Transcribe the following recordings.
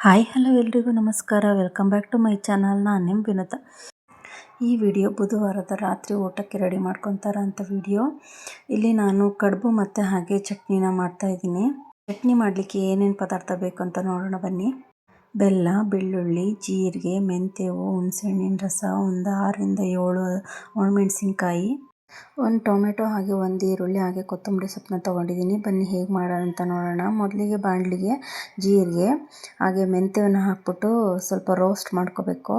Hi, hello ಎಲ್ರಿಗೂ ನಮಸ್ಕಾರ. Welcome back to my channel ನಾನು ನಿಮ್ಮ ವಿನತ ಈ ವಿಡಿಯೋ ಬುಧವಾರದ ರಾತ್ರಿ ಊಟಕ್ಕೆ ರೆಡಿ ಅಂತ ವಿಡಿಯೋ ಇಲ್ಲಿ ನಾನು ಕಡುಬು ಮತ್ತು ಹಾಗೆ ಚಟ್ನಿನ ಮಾಡ್ತಾಯಿದ್ದೀನಿ ಚಟ್ನಿ ಮಾಡಲಿಕ್ಕೆ ಏನೇನು ಪದಾರ್ಥ ಬೇಕು ಅಂತ ನೋಡೋಣ ಬನ್ನಿ. ಬೆಲ್ಲ, ಬೆಳ್ಳುಳ್ಳಿ, ಜೀರಿಗೆ, ಮೆಂತ್ಯವು, ಹುಣಸೆಹಣ್ಣಿನ ರಸ, ಒಂದು ಆರರಿಂದ ಏಳು ಒಣಮೆಣಸಿನ್ಕಾಯಿ ಒಂದು ಟೊಮೆಟೊ ಹಾಗೆ ಒಂದು ಈರುಳ್ಳಿ ಹಾಗೆ ಕೊತ್ತಂಬರಿ ಸೊಪ್ಪನ್ನ ತೊಗೊಂಡಿದ್ದೀನಿ. ಬನ್ನಿ ಹೇಗೆ ಮಾಡೋಣ ಅಂತ ನೋಡೋಣ. ಮೊದಲಿಗೆ ಬಾಣಲಿಗೆ ಜೀರಿಗೆ, ಹಾಗೆ ಮೆಂತ್ಯವನ್ನು ಹಾಕ್ಬಿಟ್ಟು ಸ್ವಲ್ಪ ರೋಸ್ಟ್ ಮಾಡ್ಕೋಬೇಕು.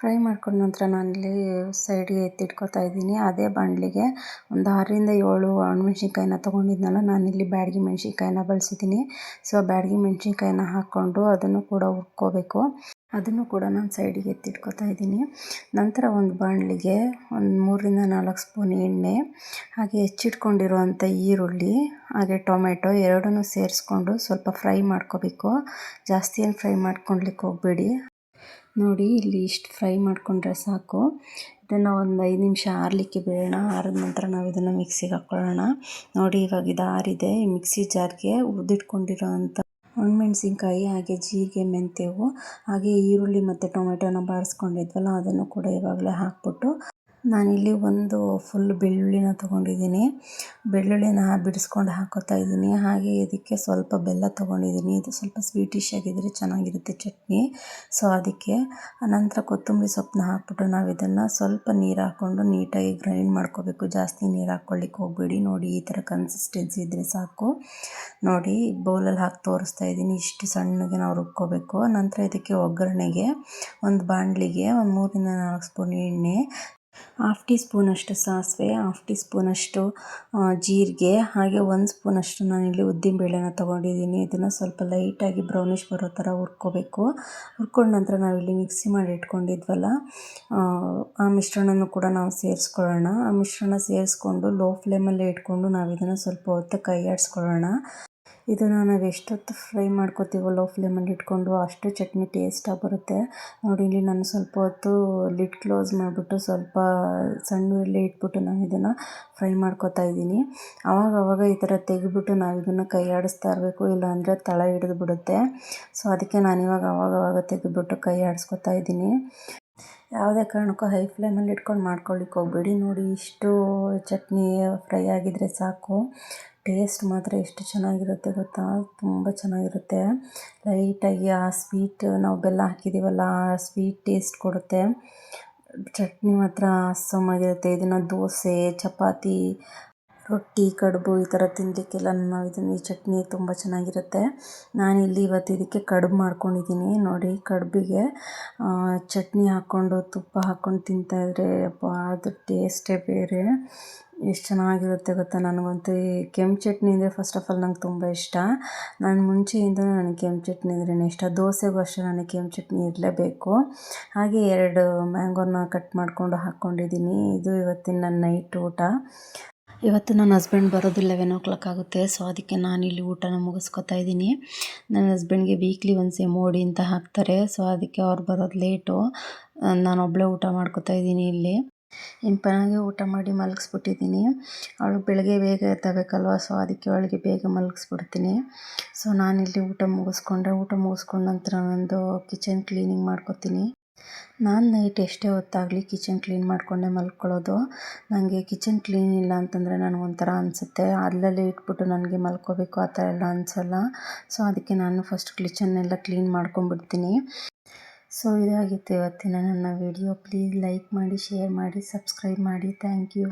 ಫ್ರೈ ಮಾಡ್ಕೊಂಡ ನಂತರ ನಾನಿಲ್ಲಿ ಸೈಡ್ಗೆ ಎತ್ತಿಟ್ಕೊತಾ ಇದ್ದೀನಿ. ಅದೇ ಬಾಣಲಿಗೆ ಒಂದು ಆರರಿಂದ ಏಳು ಒಣಮೆಣ್ಸಿನ್ಕಾಯಿನ ತೊಗೊಂಡಿದ್ನಲ್ಲ, ನಾನಿಲ್ಲಿ ಬ್ಯಾಡಗಿ ಮೆಣ್ಸಿನ್ಕಾಯಿನ ಬಳಸಿದ್ದೀನಿ. ಸೊ, ಬ್ಯಾಡಗಿ ಮೆಣ್ಸಿನ್ಕಾಯಿನ ಹಾಕ್ಕೊಂಡು ಅದನ್ನು ಕೂಡ ಹುರ್ಕೋಬೇಕು. ಅದನ್ನು ಕೂಡ ನಾನು ಸೈಡಿಗೆ ಎತ್ತಿಟ್ಕೊತಾ ಇದ್ದೀನಿ. ನಂತರ ಒಂದು ಬಾಣಲಿಗೆ ಒಂದು ಮೂರರಿಂದ ನಾಲ್ಕು ಸ್ಪೂನ್ ಎಣ್ಣೆ, ಹಾಗೆ ಹೆಚ್ಚಿಟ್ಕೊಂಡಿರುವಂಥ ಈರುಳ್ಳಿ, ಹಾಗೆ ಟೊಮೆಟೊ ಎರಡನ್ನೂ ಸೇರಿಸ್ಕೊಂಡು ಸ್ವಲ್ಪ ಫ್ರೈ ಮಾಡ್ಕೋಬೇಕು. ಜಾಸ್ತಿ ಏನು ಫ್ರೈ ಮಾಡ್ಕೊಳ್ಲಿಕ್ಕೆ ಹೋಗಬೇಡಿ. ನೋಡಿ, ಇಲ್ಲಿ ಇಷ್ಟು ಫ್ರೈ ಮಾಡಿಕೊಂಡ್ರೆ ಸಾಕು. ಇದನ್ನು ಒಂದು ಐದು ನಿಮಿಷ ಆರಲಿಕ್ಕೆ ಬಿಡೋಣ. ಆರಿದ ನಂತರ ನಾವು ಇದನ್ನು ಮಿಕ್ಸಿಗೆ ಹಾಕ್ಕೊಳ್ಳೋಣ ನೋಡಿ, ಇವಾಗ ಇದು ಆರಿದೆ. ಮಿಕ್ಸಿ ಜಾರ್ಗೆ ಹುರಿದಿಟ್ಕೊಂಡಿರೋ ಅಂಥ ಒಣಮೆಣ್ಸಿನ್ಕಾಯಿ, ಹಾಗೆ ಜೀರಿಗೆ, ಮೆಂತ್ಯವು, ಹಾಗೆ ಈರುಳ್ಳಿ ಮತ್ತು ಟೊಮೆಟೊನ ಬಾಡಿಸ್ಕೊಂಡಿದ್ವಲ್ಲ ಅದನ್ನು ಕೂಡ ಇವಾಗಲೇ ಹಾಕ್ಬಿಟ್ಟು ನಾನಿಲ್ಲಿ ಒಂದು ಫುಲ್ ಬೆಳ್ಳುಳ್ಳಿನ ತೊಗೊಂಡಿದ್ದೀನಿ. ಬೆಳ್ಳುಳ್ಳಿನ ಬಿಡಿಸ್ಕೊಂಡು ಹಾಕೋತಾ ಇದ್ದೀನಿ. ಹಾಗೆ ಇದಕ್ಕೆ ಸ್ವಲ್ಪ ಬೆಲ್ಲ ತೊಗೊಂಡಿದ್ದೀನಿ. ಇದು ಸ್ವಲ್ಪ ಸ್ವೀಟಿಶ್ ಆಗಿದ್ದರೆ ಚೆನ್ನಾಗಿರುತ್ತೆ ಚಟ್ನಿ. ಸೊ ಅದಕ್ಕೆ ಆನಂತರ ಕೊತ್ತಂಬರಿ ಸೊಪ್ಪನ್ನ ಹಾಕ್ಬಿಟ್ಟು ನಾವು ಇದನ್ನು ಸ್ವಲ್ಪ ನೀರು ಹಾಕ್ಕೊಂಡು ನೀಟಾಗಿ ಗ್ರೈಂಡ್ ಮಾಡ್ಕೋಬೇಕು. ಜಾಸ್ತಿ ನೀರು ಹಾಕ್ಕೊಳ್ಳಿಕ್ಕೆ ಹೋಗಬೇಡಿ. ನೋಡಿ, ಈ ಥರ ಕನ್ಸಿಸ್ಟೆನ್ಸಿ ಇದ್ದರೆ ಸಾಕು. ನೋಡಿ, ಬೌಲಲ್ಲಿ ಹಾಕಿ ತೋರಿಸ್ತಾ ಇದ್ದೀನಿ. ಇಷ್ಟು ಸಣ್ಣಗೆ ನಾವು ರುಬ್ಕೋಬೇಕು. ನಂತರ ಇದಕ್ಕೆ ಒಗ್ಗರಣೆಗೆ ಒಂದು ಬಾಣಲಿಗೆ ಒಂದು ಮೂರಿಂದ ನಾಲ್ಕು ಸ್ಪೂನ್ ಎಣ್ಣೆ ಹಾಫ್ ಟೀ ಸ್ಪೂನಷ್ಟು ಸಾಸಿವೆ, ಹಾಫ್ ಟೀ ಸ್ಪೂನಷ್ಟು ಜೀರಿಗೆ, ಹಾಗೆ ಒಂದು ಸ್ಪೂನಷ್ಟು ನಾನಿಲ್ಲಿ ಉದ್ದಿನಬೇಳೆನ ತೊಗೊಂಡಿದ್ದೀನಿ. ಇದನ್ನು ಸ್ವಲ್ಪ ಲೈಟಾಗಿ ಬ್ರೌನಿಷ್ ಬರೋ ಥರ ಹುರ್ಕೋಬೇಕು. ಹುರ್ಕೊಂಡ ನಂತರ ನಾವಿಲ್ಲಿ ಮಿಕ್ಸಿ ಮಾಡಿ ಇಟ್ಕೊಂಡಿದ್ವಲ್ಲ, ಆ ಮಿಶ್ರಣನೂ ಕೂಡ ನಾವು ಸೇರಿಸ್ಕೊಳ್ಳೋಣ. ಆ ಮಿಶ್ರಣ ಸೇರಿಸ್ಕೊಂಡು ಲೋ ಫ್ಲೇಮಲ್ಲೇ ಇಟ್ಕೊಂಡು ನಾವು ಇದನ್ನು ಸ್ವಲ್ಪ ಹೊತ್ತು ಕೈ ಆಡಿಸ್ಕೊಳ್ಳೋಣ ಇದನ್ನು ನಾವು ಎಷ್ಟೊತ್ತು ಫ್ರೈ ಮಾಡ್ಕೋತೀವೋ ಲೋ ಫ್ಲೇಮಲ್ಲಿ ಇಟ್ಕೊಂಡು ಅಷ್ಟು ಚಟ್ನಿ ಟೇಸ್ಟಾಗಿ ಬರುತ್ತೆ. ನೋಡಿ, ಇಲ್ಲಿ ನಾನು ಸ್ವಲ್ಪ ಹೊತ್ತು ಲಿಡ್ ಕ್ಲೋಸ್ ಮಾಡಿಬಿಟ್ಟು ಸ್ವಲ್ಪ ಸಣ್ಣ ಉರಿ ಇಟ್ಬಿಟ್ಟು ನಾನು ಇದನ್ನು ಫ್ರೈ ಮಾಡ್ಕೋತಾ ಇದ್ದೀನಿ. ಆವಾಗ ಆವಾಗ ಈ ಥರ ತೆಗೆದ್ಬಿಟ್ಟು ನಾವು ಇದನ್ನು ಕೈ ಆಡಿಸ್ತಾ ಇರಬೇಕು, ಇಲ್ಲಾಂದರೆ ತಳ ಹಿಡಿದು ಬಿಡುತ್ತೆ. ಸೊ ಅದಕ್ಕೆ ನಾನು ಇವಾಗ ಆವಾಗವಾಗ ಆವಾಗ ತೆಗೆದ್ಬಿಟ್ಟು ಕೈ ಆಡಿಸ್ಕೊತಾ ಇದ್ದೀನಿ. ಯಾವುದೇ ಕಾರಣಕ್ಕೂ ಹೈ ಫ್ಲೇಮಲ್ಲಿ ಇಟ್ಕೊಂಡು ಮಾಡ್ಕೊಳ್ಳಿಕ್ಕೆ ಹೋಗ್ಬೇಡಿ. ನೋಡಿ, ಇಷ್ಟು ಚಟ್ನಿ ಫ್ರೈ ಆಗಿದ್ರೆ ಸಾಕು. ಟೇಸ್ಟ್ ಮಾತ್ರ ಎಷ್ಟು ಚೆನ್ನಾಗಿರುತ್ತೆ ಗೊತ್ತಾ? ತುಂಬ ಚೆನ್ನಾಗಿರುತ್ತೆ. ಲೈಟಾಗಿ ಆ ಸ್ವೀಟ್ ನಾವು ಬೆಲ್ಲ ಹಾಕಿದ್ದೀವಲ್ಲ ಆ ಸ್ವೀಟ್ ಟೇಸ್ಟ್ ಕೊಡುತ್ತೆ. ಚಟ್ನಿ ಮಾತ್ರ ಆಗಿರುತ್ತೆ ಇದನ್ನು ದೋಸೆ, ಚಪಾತಿ ರೊಟ್ಟಿ, ಕಡುಬು ಈ ಥರ ತಿನ್ನಲಿಕ್ಕೆಲ್ಲ ನಾನು ಇದನ್ನು, ಈ ಚಟ್ನಿ ತುಂಬ ಚೆನ್ನಾಗಿರುತ್ತೆ. ನಾನಿಲ್ಲಿ ಇವತ್ತು ಇದಕ್ಕೆ ಕಡುಬು ಮಾಡ್ಕೊಂಡಿದ್ದೀನಿ. ನೋಡಿ, ಕಡುಬಿಗೆ ಚಟ್ನಿ ಹಾಕ್ಕೊಂಡು, ತುಪ್ಪ ಹಾಕ್ಕೊಂಡು ತಿಂತಾಯಿದ್ರೆ ಅಪ್ಪ, ಅದು ಟೇಸ್ಟೇ ಬೇರೆ. ಎಷ್ಟು ಚೆನ್ನಾಗಿರುತ್ತೆ ಗೊತ್ತಾ ನನಗಂತೂ. ಈ ಕೆಂಪು ಚಟ್ನಿ ಅಂದರೆ ಫಸ್ಟ್ ಆಫ್ ಆಲ್ ನಂಗೆ ತುಂಬ ಇಷ್ಟ. ನಾನು ಮುಂಚೆಯಿಂದ ನನಗೆ ಕೆಂಪು ಚಟ್ನಿ ಅಂದ್ರೇ ಇಷ್ಟ. ದೋಸೆಗೂ ಅಷ್ಟೇ ನನಗೆ ಕೆಂಪು ಚಟ್ನಿ ಇರಲೇಬೇಕು. ಹಾಗೆ ಎರಡು ಮ್ಯಾಂಗೋನ ಕಟ್ ಮಾಡಿಕೊಂಡು ಹಾಕ್ಕೊಂಡಿದ್ದೀನಿ. ಇದು ಇವತ್ತಿನ ನನ್ನ ನೈಟ್ ಊಟ. ಇವತ್ತು ನನ್ನ ಹಸ್ಬೆಂಡ್ ಬರೋದು ಲೆವೆನ್ ಓ ಕ್ಲಾಕ್ ಆಗುತ್ತೆ. ಸೊ ಅದಕ್ಕೆ ನಾನಿಲ್ಲಿ ಊಟನ ಮುಗಿಸ್ಕೊತಾ ಇದ್ದೀನಿ. ನನ್ನ ಹಸ್ಬೆಂಡ್ಗೆ ವೀಕ್ಲಿ ಒನ್ಸ್ ಮೋಡಿ ಅಂತ ಹಾಕ್ತಾರೆ. ಸೊ ಅದಕ್ಕೆ ಅವ್ರು ಬರೋದು ಲೇಟು ನಾನು ಒಬ್ಬಳೇ ಊಟ ಮಾಡ್ಕೊತಾ ಇದ್ದೀನಿ ಇಲ್ಲಿ. ಇಂಪನಾಗೆ ಊಟ ಮಾಡಿ ಮಲಗಿಸ್ಬಿಟ್ಟಿದ್ದೀನಿ. ಅವಳು ಬೆಳಗ್ಗೆ ಬೇಗ ಎತ್ತಬೇಕಲ್ವ ಸೊ ಅದಕ್ಕೆ ಅವಳಿಗೆ ಬೇಗ ಮಲಗಿಸ್ಬಿಡ್ತೀನಿ. ಸೊ ನಾನಿಲ್ಲಿ ಊಟ ಮುಗಿಸ್ಕೊಂಡೆ. ಊಟ ಮುಗಿಸ್ಕೊಂಡ ನಂತರ ನಂದು ಕಿಚನ್ ಕ್ಲೀನಿಂಗ್ ಮಾಡ್ಕೊತೀನಿ. ನಾನು ನೈಟ್ ಎಷ್ಟೇ ಹೊತ್ತಾಗಲಿ ಕಿಚನ್ ಕ್ಲೀನ್ ಮಾಡಿಕೊಂಡೇ ಮಲ್ಕೊಳ್ಳೋದು. ನನಗೆ ಕಿಚನ್ ಕ್ಲೀನ್ ಇಲ್ಲ ಅಂತಂದರೆ ನನಗೊಂಥರ ಅನಿಸುತ್ತೆ. ಅಲ್ಲಲ್ಲೇ ಇಟ್ಬಿಟ್ಟು ನನಗೆ ಮಲ್ಕೋಬೇಕು ಆ ಥರ ಎಲ್ಲ ಅನಿಸಲ್ಲ. ಸೊ ಅದಕ್ಕೆ ನಾನು ಫಸ್ಟ್ ಕಿಚನ್ನೆಲ್ಲ ಕ್ಲೀನ್ ಮಾಡ್ಕೊಂಡ್ಬಿಡ್ತೀನಿ. ಸೊ ಇದಾಗಿತ್ತು ಇವತ್ತಿನ ನನ್ನ ವಿಡಿಯೋ ಪ್ಲೀಸ್ ಲೈಕ್ ಮಾಡಿ ಶೇರ್ ಮಾಡಿ ಸಬ್ಸ್ಕ್ರೈಬ್ ಮಾಡಿ. Thank you